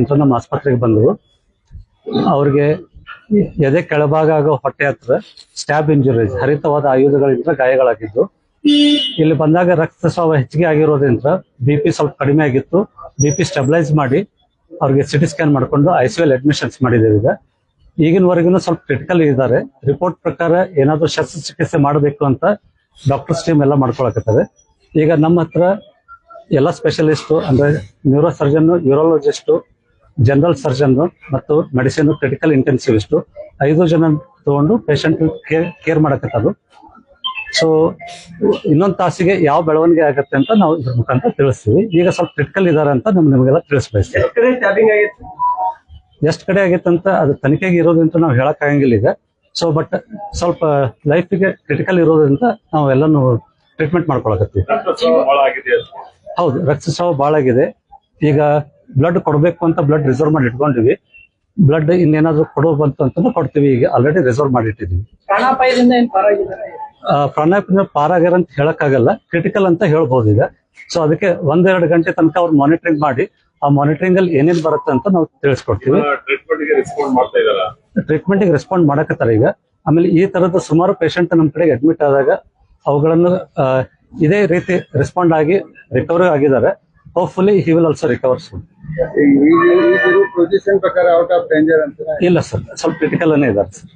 ಅಂತ ನಮ್ಮ ಆಸ್ಪತ್ರೆಗೆ ಬಂದರು ಅವ್ರಿಗೆ ಎದೆ ಕೆಳಭಾಗ ಆಗೋ ಹೊಟ್ಟೆ ಹತ್ರ ಸ್ಟ್ಯಾಬ್ ಇಂಜುರೀಸ್ ಹರಿತವಾದ ಆಯುಧಗಳಿಂದ ಗಾಯಗಳಾಗಿದ್ದು, ಇಲ್ಲಿ ಬಂದಾಗ ರಕ್ತಸ್ರಾವ ಹೆಚ್ಚಿಗೆ ಆಗಿರೋದ್ರಿಂದ ಬಿ ಪಿ ಸ್ವಲ್ಪ ಕಡಿಮೆ ಆಗಿತ್ತು. ಬಿ ಪಿ ಸ್ಟೆಬಿಲೈಸ್ ಮಾಡಿ ಅವ್ರಿಗೆ ಸಿಟಿ ಸ್ಕ್ಯಾನ್ ಮಾಡ್ಕೊಂಡು ಐ ಸಿ ಎಲ್ ಅಡ್ಮಿಷನ್ಸ್ ಮಾಡಿದ್ದೇವೆ ಈಗ. ಈಗಿನವರೆಗೂ ಸ್ವಲ್ಪ ಕ್ರಿಟಿಕಲ್ ಇದ್ದಾರೆ. ರಿಪೋರ್ಟ್ ಪ್ರಕಾರ ಏನಾದರೂ ಶಸ್ತ್ರಚಿಕಿತ್ಸೆ ಮಾಡಬೇಕು ಅಂತ ಡಾಕ್ಟರ್ಸ್ ಟೀಮ್ ಎಲ್ಲ ಮಾಡ್ಕೊಳಕತ್ತಾರೆ ಈಗ ನಮ್ಮ ಹತ್ರ ಎಲ್ಲ ಸ್ಪೆಷಲಿಸ್ಟು ಅಂದ್ರೆ neuro surgeon urologist general surgeon ಮತ್ತು ಮೆಡಿಸಿನ್ ಕ್ರಿಟಿಕಲ್ ಇಂಟೆನ್ಸಿವಿಸ್ಟ್ ಐದು ಜನ ತಗೊಂಡು ಪೇಷಂಟ್ ಕೇರ್ ಕೇರ್ ಮಾಡಕತ್ತದು ಸೊ ಇನ್ನೊಂದು ತಾಸಿಗೆ ಯಾವ ಬೆಳವಣಿಗೆ ಆಗತ್ತೆ ಅಂತ ನಾವು ಇದ್ರ ಮುಖಾಂತರ ತಿಳಿಸ್ತೀವಿ. ಈಗ ಸ್ವಲ್ಪ ಕ್ರಿಟಿಕಲ್ ಇದಾರೆ ಅಂತ ನಮ್ಗೆ ನಿಮಗೆಲ್ಲ ತಿಳಿಸ್ಬಯಸ್ತೀವಿ ಕಡೆ ಸ್ಟ್ಯಾಬಿಂಗ್ ಆಗಿತ್ತು? ಅಂತ ಕಡೆ ಅದು ತನಿಖೆಗೆ ಇರೋದ್ರಿಂದ ನಾವು ಹೇಳಕ್ ಆಗಂಗಿಲ್ಲ ಈಗ. ಸೊ ಬಟ್ ಸ್ವಲ್ಪ ಲೈಫಿಗೆ ಕ್ರಿಟಿಕಲ್ ಇರೋದ್ರಿಂದ ನಾವು ಎಲ್ಲಾನು ಟ್ರೀಟ್ಮೆಂಟ್ ಮಾಡ್ಕೊಳಕತ್ತೀವಿ. ಹೌದು ರಕ್ತಸ್ರಾವ ಭಾಳ ಆಗಿದೆ. ಈಗ ಬ್ಲಡ್ ಕೊಡಬೇಕು ಅಂತ ಬ್ಲಡ್ ರಿಸರ್ವ್ ಮಾಡಿ ಇಟ್ಕೊಂಡಿವಿ ಬ್ಲಡ್ ಇನ್ನೇನಾದ್ರು ಕೊಡೋ ಬಂತು ಅಂತ ಕೊಡ್ತೀವಿ. ಈಗ ಆಲ್ರೆಡಿ ರಿಸರ್ವ್ ಮಾಡಿ ಇಟ್ಟಿದ್ದೀವಿ. ಪ್ರಾಣಾಪಾಯದಿಂದ ಪಾರಾಗ್ಯಾರ ಅಂತ ಹೇಳಕ್ಕಾಗಲ್ಲ. ಕ್ರಿಟಿಕಲ್ ಅಂತ ಹೇಳ್ಬೋದು ಈಗ. ಸೊ ಅದಕ್ಕೆ ಒಂದೆರಡು ಗಂಟೆ ತನಕ ಅವ್ರು ಮಾನಿಟರಿಂಗ್ ಮಾಡಿ ಆ ಮಾನಿಟರಿಂಗ್ ಅಲ್ಲಿ ಏನೇನ್ ಬರುತ್ತೆ ಅಂತ ನಾವು ತಿಳಿಸ್ಕೊಡ್ತೀವಿ. ಟ್ರೀಟ್ಮೆಂಟ್ಗೆ ರೆಸ್ಪಾಂಡ್ ಮಾಡ್ತಾ ಇದಾರ ಟ್ರೀಟ್ಮೆಂಟ್ಗೆ ರೆಸ್ಪಾಂಡ್ ಮಾಡಕತ್ತಾರೆ ಈಗ. ಆಮೇಲೆ ಈ ತರದ ಸುಮಾರು ಪೇಷಂಟ್ ನಮ್ಮ ಕಡೆಗೆ ಅಡ್ಮಿಟ್ ಆದಾಗ ಅವುಗಳನ್ನು ಆ, ಇದೇ ರೀತಿ ರೆಸ್ಪಾಂಡ್ ಆಗಿ ರಿಕವರಿ ಆಗಿದ್ದಾರೆ. Hopefully he will also recover soon position ಪ್ರಕಾರ ಔಟ್ ಆಫ್ ಡೇಂಜರ್ ಅಂತ ಇಲ್ಲ ಸರ್ ಸ್ವಲ್ಪ ಕ್ರಿಟಿಕಲ್ ಅನ್ನೇ ಇದ್ದಾರೆ ಸರ್.